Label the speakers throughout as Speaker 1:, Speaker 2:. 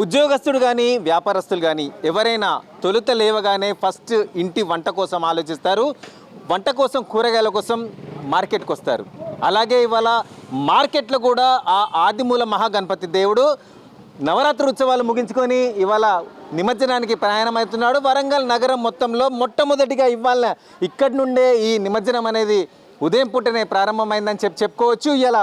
Speaker 1: ఉద్యోగస్తుడు కానీ వ్యాపారస్తులు కానీ ఎవరైనా తొలుత లేవగానే ఫస్ట్ ఇంటి వంట కోసం ఆలోచిస్తారు. వంట కోసం కూరగాయల కోసం మార్కెట్కి వస్తారు అలాగే ఇవాళ మార్కెట్లో కూడా ఆ ఆదిమూల మహాగణపతి దేవుడు నవరాత్రి ఉత్సవాలు ముగించుకొని ఇవాళ నిమజ్జనానికి ప్రయాణమవుతున్నాడు. వరంగల్ నగరం మొత్తంలో మొట్టమొదటిగా ఇవాళ ఇక్కడి నుండే ఈ నిమజ్జనం అనేది ఉదయం పూటనే ప్రారంభమైందని చెప్పి చెప్పుకోవచ్చు. ఇలా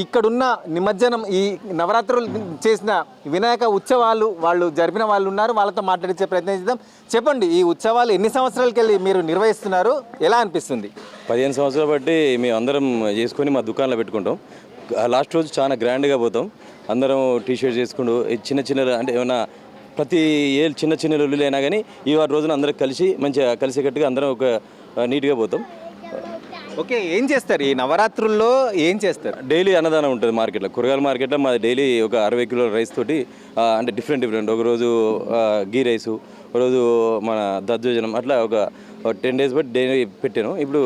Speaker 1: ఇక్కడున్న నిమజ్జనం ఈ నవరాత్రులు చేసిన వినాయక ఉత్సవాలు వాళ్ళు జరిపిన వాళ్ళు ఉన్నారు వాళ్ళతో మాట్లాడించే ప్రయత్నం చేద్దాం. చెప్పండి ఈ ఉత్సవాలు ఎన్ని సంవత్సరాలకి వెళ్ళి మీరు నిర్వహిస్తున్నారు? ఎలా అనిపిస్తుంది?
Speaker 2: పదిహేను సంవత్సరాలు బట్టి మేము అందరం చేసుకొని మా దుకాణంలో పెట్టుకుంటాం. లాస్ట్ రోజు చాలా గ్రాండ్గా పోతాం. అందరం టీషర్ట్ చేసుకుంటూ చిన్న చిన్న అంటే ఏమైనా ప్రతి ఏ చిన్న చిన్న లొల్లులైనా కానీ ఈ వారి రోజున అందరం కలిసి మంచిగా కలిసికట్టుగా అందరం ఒక నీట్గా పోతాం.
Speaker 1: ఓకే ఏం చేస్తారు? ఈ నవరాత్రుల్లో ఏం చేస్తారు?
Speaker 2: డైలీ అన్నదానం ఉంటుంది మార్కెట్లో. కూరగాయల మార్కెట్లో మాది డైలీ ఒక అరవై కిలోల రైస్ తోటి అంటే డిఫరెంట్ డిఫరెంట్. ఒక రోజు ఆ, గీ రైసు ఒక రోజు మన దద్దోజనం అట్లా ఒక టెన్ డేస్ బట్టి డైలీ పెట్టాను. ఇప్పుడు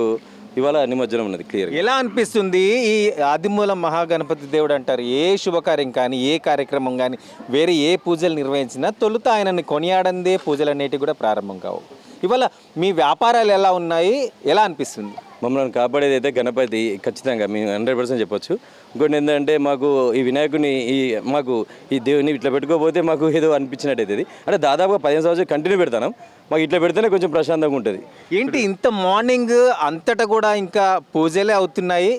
Speaker 2: ఇవాళ నిమజ్జనం ఉన్నది క్లియర్
Speaker 1: ఎలా అనిపిస్తుంది? ఈ ఆదిమూల మహాగణపతి దేవుడు అంటారు ఏ శుభకార్యం కానీ ఏ కార్యక్రమం కానీ వేరే ఏ పూజలు నిర్వహించినా తొలుత ఆయనని కొనియాడందే పూజలు అనేటివి కూడా ప్రారంభం కావు. ఇవాళ మీ వ్యాపారాలు ఎలా ఉన్నాయి? ఎలా అనిపిస్తుంది?
Speaker 2: మమ్మల్ని కాపాడేది అయితే గణపతి ఖచ్చితంగా. మేము హండ్రెడ్ పర్సెంట్ చెప్పొచ్చు. ఇంకోటి ఏంటంటే మాకు ఈ వినాయకుని ఈ మాకు ఈ దేవుని ఇట్లా పెట్టుకోకపోతే మాకు ఏదో అనిపించినట్టు అవుతుంది అంటే దాదాపుగా పదిహేను సంవత్సరాలు కంటిన్యూ పెడతాను. మాకు ఇట్లా పెడితేనే కొంచెం ప్రశాంతంగా ఉంటుంది.
Speaker 1: ఏంటి ఇంత మార్నింగ్ అంతటా కూడా ఇంకా పూజలే అవుతున్నాయి.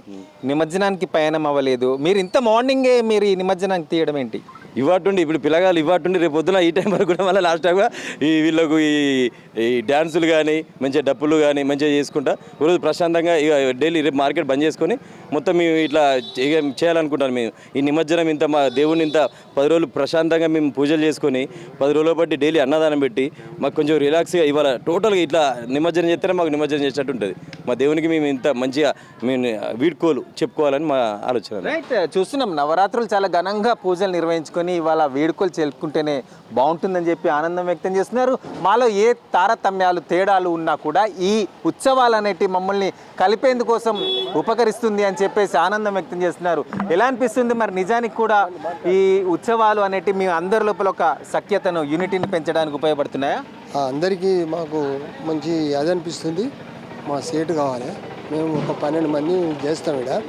Speaker 1: నిమజ్జనానికి పయనం అవ్వలేదు. మీరు ఇంత మార్నింగే మీరు ఈ నిమజ్జనానికి తీయడం ఏంటి?
Speaker 2: ఇవ్వటుండి ఇప్పుడు పిల్లగాలు ఇవ్వటుండి రేపు పొద్దున ఈ టైం వరకు కూడా మళ్ళీ లాస్ట్ టైంగా ఈ వీళ్ళకు ఈ ఈ డ్యాన్సులు కానీ మంచిగా డప్పులు కానీ మంచిగా చేసుకుంటా రోజు ప్రశాంతంగా ఇక డైలీ రేపు మార్కెట్ బంద్ చేసుకొని మొత్తం మేము ఇట్లా చేయాలనుకుంటాను మేము. ఈ నిమజ్జనం ఇంత మా దేవుని ఇంత పది రోజులు ప్రశాంతంగా మేము పూజలు చేసుకొని పది రోజుల బట్టి డైలీ అన్నదానం పెట్టి మాకు కొంచెం రిలాక్స్గా ఇవాళ టోటల్గా ఇట్లా నిమజ్జనం చేస్తేనే మాకు నిమజ్జనం చేసినట్టు ఉంటుంది. మా దేవునికి మేము ఇంత మంచిగా మేము వీడ్కోలు చెప్పుకోవాలని మా ఆలోచన.
Speaker 1: చూస్తున్నాం. నవరాత్రులు చాలా ఘనంగా పూజలు నిర్వహించుకొని ఇవాళ వేడుకలు చెల్లుకుంటేనే బాగుంటుందని చెప్పి ఆనందం వ్యక్తం చేస్తున్నారు. మాలో ఏ తారతమ్యాలు తేడాలు ఉన్నా కూడా ఈ ఉత్సవాలు అనేటి మమ్మల్ని కలిపేందుకోసం ఉపకరిస్తుంది అని చెప్పేసి ఆనందం వ్యక్తం చేస్తున్నారు. ఎలా అనిపిస్తుంది మరి నిజానికి కూడా ఈ ఉత్సవాలు అనేటి మీ అందరి లోపల ఒక సఖ్యతను యూనిటీని పెంచడానికి ఉపయోగపడుతున్నాయా?
Speaker 3: అందరికీ మాకు మంచి అది అనిపిస్తుంది. మా సేటు కావాలి. మేము ఒక పన్నెండు మంది చేస్తాం ఇక్కడ.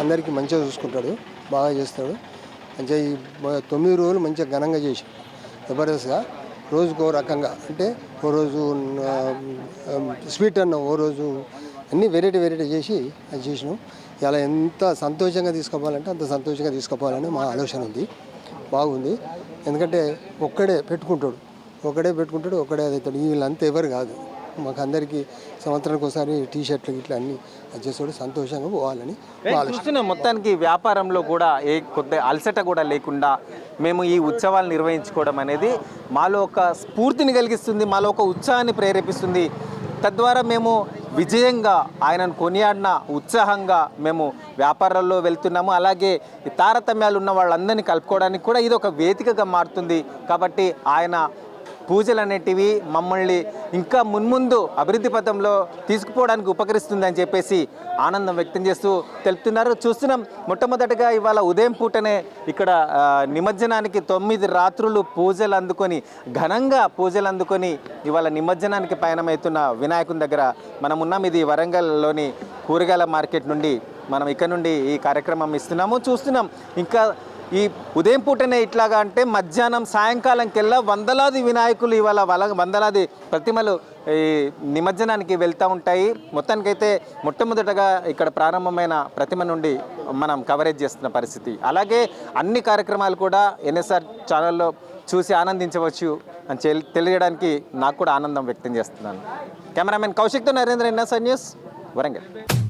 Speaker 3: అందరికీ మంచిగా చూసుకుంటాడు. బాగా చేస్తాడు. మంచిగా ఈ తొమ్మిది రోజులు మంచిగా ఘనంగా చేసి జబర్దస్త్గా రోజుకో రకంగా అంటే ఓ రోజు స్వీట్ అన్నం ఓ రోజు అన్నీ వెరైటీ వెరైటీ చేసి అది చేసినాం. ఇలా ఎంత సంతోషంగా తీసుకోవాలంటే అంత సంతోషంగా తీసుకోవాలని మా ఆలోచన ఉంది. బాగుంది. ఎందుకంటే ఒక్కడే పెట్టుకుంటాడు. ఒకడే పెట్టుకుంటాడు ఒకడే అది అవుతాడు వీళ్ళంతా ఎవరు కాదు. మాకు అందరికీ సంవత్సరానికి ఒకసారి టీ షర్ట్లు ఇట్లా అన్నీ అది చేస్తాడు సంతోషంగా పోవాలని
Speaker 1: చూస్తున్నాం మొత్తానికి వ్యాపారంలో కూడా ఏ కొద్ది అలసట కూడా లేకుండా మేము ఈ ఉత్సవాలు నిర్వహించుకోవడం అనేది మాలో ఒక స్ఫూర్తిని కలిగిస్తుంది మాలో ఒక ఉత్సాహాన్ని ప్రేరేపిస్తుంది. తద్వారా మేము విజయంగా ఆయనను కొనియాడిన ఉత్సాహంగా మేము వ్యాపారాల్లో వెళ్తున్నాము. అలాగే తారతమ్యాలు ఉన్న వాళ్ళందరినీ కలుపుకోవడానికి కూడా ఇది ఒక వేదికగా మారుతుంది. కాబట్టి ఆయన పూజలు అనేటివి మమ్మల్ని ఇంకా మున్ముందు అభివృద్ధి పథంలో తీసుకుపోవడానికి ఉపకరిస్తుంది అని చెప్పేసి ఆనందం వ్యక్తం చేస్తూ తెలుపుతున్నారు. చూస్తున్నాం మొట్టమొదటిగా ఇవాళ ఉదయం పూటనే ఇక్కడ నిమజ్జనానికి తొమ్మిది రాత్రులు పూజలు అందుకొని ఘనంగా పూజలు అందుకొని ఇవాళ నిమజ్జనానికి పయనమవుతున్న వినాయకుని దగ్గర మనం ఉన్నాం. ఇది వరంగల్లోని కూరగాయల మార్కెట్ నుండి మనం ఇక్కడ నుండి ఈ కార్యక్రమం ఇస్తున్నాము. చూస్తున్నాం ఇంకా ఈ ఉదయం పూటనే ఇట్లాగా అంటే మధ్యాహ్నం సాయంకాలంకెల్లా వందలాది వినాయకులు ఇవాళ వల వందలాది ప్రతిమలు ఈ నిమజ్జనానికి వెళ్తూ ఉంటాయి. మొత్తానికైతే మొట్టమొదటగా ఇక్కడ ప్రారంభమైన ప్రతిమ నుండి మనం కవరేజ్ చేస్తున్న పరిస్థితి. అలాగే అన్ని కార్యక్రమాలు కూడా ఎన్ఎస్ఆర్ ఛానల్లో చూసి ఆనందించవచ్చు అని చెల్- తెలియడానికి నాకు కూడా ఆనందం వ్యక్తం చేస్తున్నాను. కెమెరామెన్ కౌశిక్తో నరేంద్ర ఎన్ఎస్ఆర్ న్యూస్ వరంగల్.